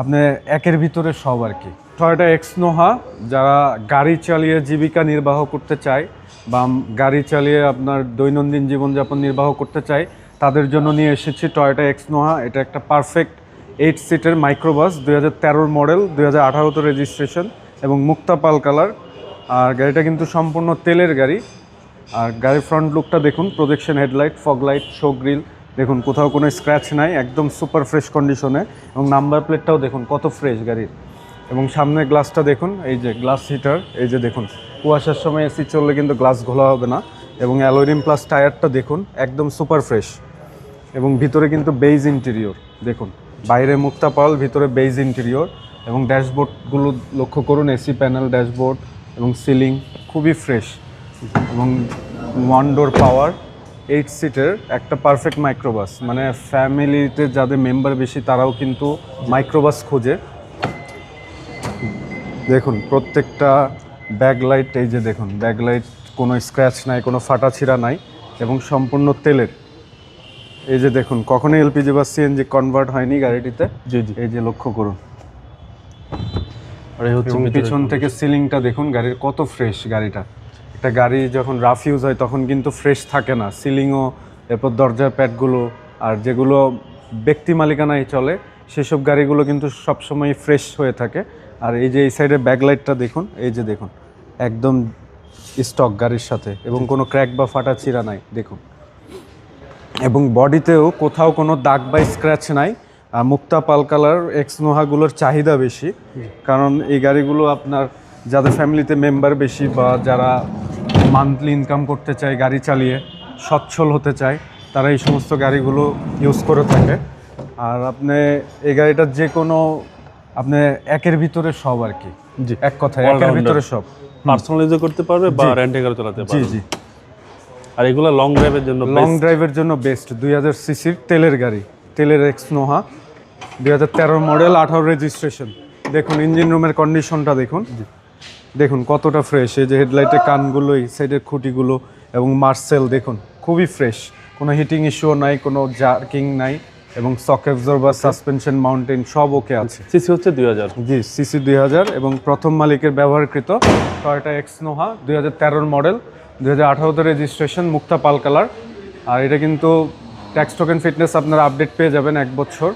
আপনি একের ভিতরে সব আর কি। টয়টা এক্স নোহা যারা গাড়ি চালিয়ে জীবিকা নির্বাহ করতে চায় বা গাড়ি চালিয়ে আপনার দৈনন্দিন জীবনযাপন নির্বাহ করতে চায়, তাদের জন্য নিয়ে এসেছি টয়টা এক্স নোহা এটা একটা পারফেক্ট এইট সিটের মাইক্রোবাস দুই হাজার তেরোর মডেল দুই হাজার আঠারোতে রেজিস্ট্রেশন এবং মুক্তা পাল কালার। আর গাড়িটা কিন্তু সম্পূর্ণ তেলের গাড়ি। আর গাড়ির ফ্রন্ট লুকটা দেখুন projection headlight fog light show grill দেখুন, কোথাও কোনো স্ক্র্যাচ নাই, একদম সুপার ফ্রেশ কন্ডিশনে এবং নাম্বার প্লেটটাও দেখুন, কত ফ্রেশ গাড়ির। এবং সামনে গ্লাসটা দেখুন, এই যে গ্লাস হিটার এই যে দেখুন, কুয়াশার সময় এসি চললে কিন্তু গ্লাস ঘোলা হবে না। এবং অ্যালোরিম প্লাস টায়ারটা দেখুন, একদম সুপার ফ্রেশ এবং ভিতরে কিন্তু বেইজ ইন্টেরিয়র দেখুন। বাইরে মুক্তা পাল, ভিতরে বেইজ ইন্টেরিয়র এবং ড্যাশবোর্ডগুলো লক্ষ্য করুন এসি প্যানেল ড্যাশবোর্ড এবং সিলিং খুবই ফ্রেশ এবং ওয়ান ডোর পাওয়ার এইট সিটের একটা পারফেক্ট মাইক্রোবাস মানে ফ্যামিলিতে যাদের মেম্বার বেশি তারাও কিন্তু মাইক্রোবাস খোঁজে। দেখুন প্রত্যেকটা ব্যাকলাইট এই যে দেখুন ব্যাকলাইট কোনো স্ক্র্যাচ নাই কোনো ফাটা ছিঁড়া নাই এবং সম্পূর্ণ তেলের। এই যে দেখুন কখনোই এলপিজি বা সিএনজি কনভার্ট হয়নি গাড়িটিতে। জি জি। এই যে লক্ষ্য করুন। আর এই হচ্ছে পিছন থেকে সিলিংটা দেখুন গাড়ির কত ফ্রেশ গাড়িটা। একটা গাড়ি যখন রাফ ইউজ হয় তখন কিন্তু ফ্রেশ থাকে না। সিলিংও এরপর দরজার প্যাডগুলো আর যেগুলো ব্যক্তি মালিকানায় চলে সেসব গাড়িগুলো কিন্তু সবসময় ফ্রেশ হয়ে থাকে। আর এই যে এই সাইডে ব্যাকলাইটটা দেখুন এই যে দেখুন একদম স্টক গাড়ির সাথে এবং কোনো ক্র্যাক বা ফাটা চিরা নাই দেখুন। এবং বডিতেও কোথাও কোনো দাগ বা স্ক্র্যাচ নাই। আর মুক্তা পাল কালার এক্স নোহাগুলোর চাহিদা বেশি। কারণ এই গাড়িগুলো আপনার যাদের ফ্যামিলিতে মেম্বার বেশি বা যারা মান্থলি ইনকাম করতে চায় গাড়ি চালিয়ে সচ্ছল হতে চায় তারা এই সমস্ত গাড়িগুলো ইউজ করে থাকে। আর আপনি এই গাড়িটার যে কোনো আপনি একের ভিতরে সব আর কি। জি। এক কথায় একের ভিতরে সব। পার্সোনালাইজও করতে পারবে বা। রেন্টে করে চালাতে পারবে। জি। জি আর এগুলো লং ড্রাইভের জন্য লং ড্রাইভের জন্য বেস্ট দুই হাজার সিসির তেলের গাড়ি। তেলের এক্স নোহা। দুই হাজার তেরো মডেল আঠারো রেজিস্ট্রেশন দেখুন ইঞ্জিন রুমের কন্ডিশনটা দেখুন। দেখুন কতটা ফ্রেশ এই যে হেডলাইটের কানগুলো এই সাইডের খুঁটিগুলো এবং মার্সেল দেখুন খুবই ফ্রেশ কোনো হিটিং ইস্যুও নাই কোনো জার্কিং নাই এবং সক অ্যাবজর্ভার সাসপেনশন মাউন্টেন সব ওকে আছে। সিসি হচ্ছে দুই হাজার। জি সিসি দুই হাজার এবং প্রথম মালিকের ব্যবহারকৃত টয়োটা এক্স নোহা দুই হাজার তেরোর মডেল দুই হাজার আঠারোতে রেজিস্ট্রেশন মুক্তা পাল কালার। আর এটা কিন্তু ট্যাক্স টোকেন ফিটনেস আপনারা আপডেট পেয়ে যাবেন এক বছর।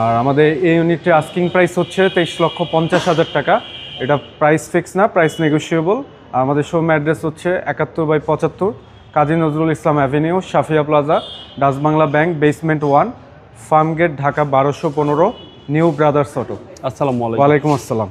আর আমাদের এই ইউনিটটি আস্কিং প্রাইস হচ্ছে তেইশ লক্ষ পঞ্চাশ হাজার টাকা। এটা প্রাইস ফিক্স না প্রাইস নেগোসিয়েবল আর আমাদের শোরুম অ্যাড্রেস হচ্ছে একাত্তর বাই পঁচাত্তর Kazi Nazrul Islam avenue Safia plaza Dutch Bangla bank basement one Farmgate Dhaka বারোশো পনেরো নিউ ব্রাদার্স অটো আসসালামু আলাইকুম। ওয়ালাইকুম আসসালাম।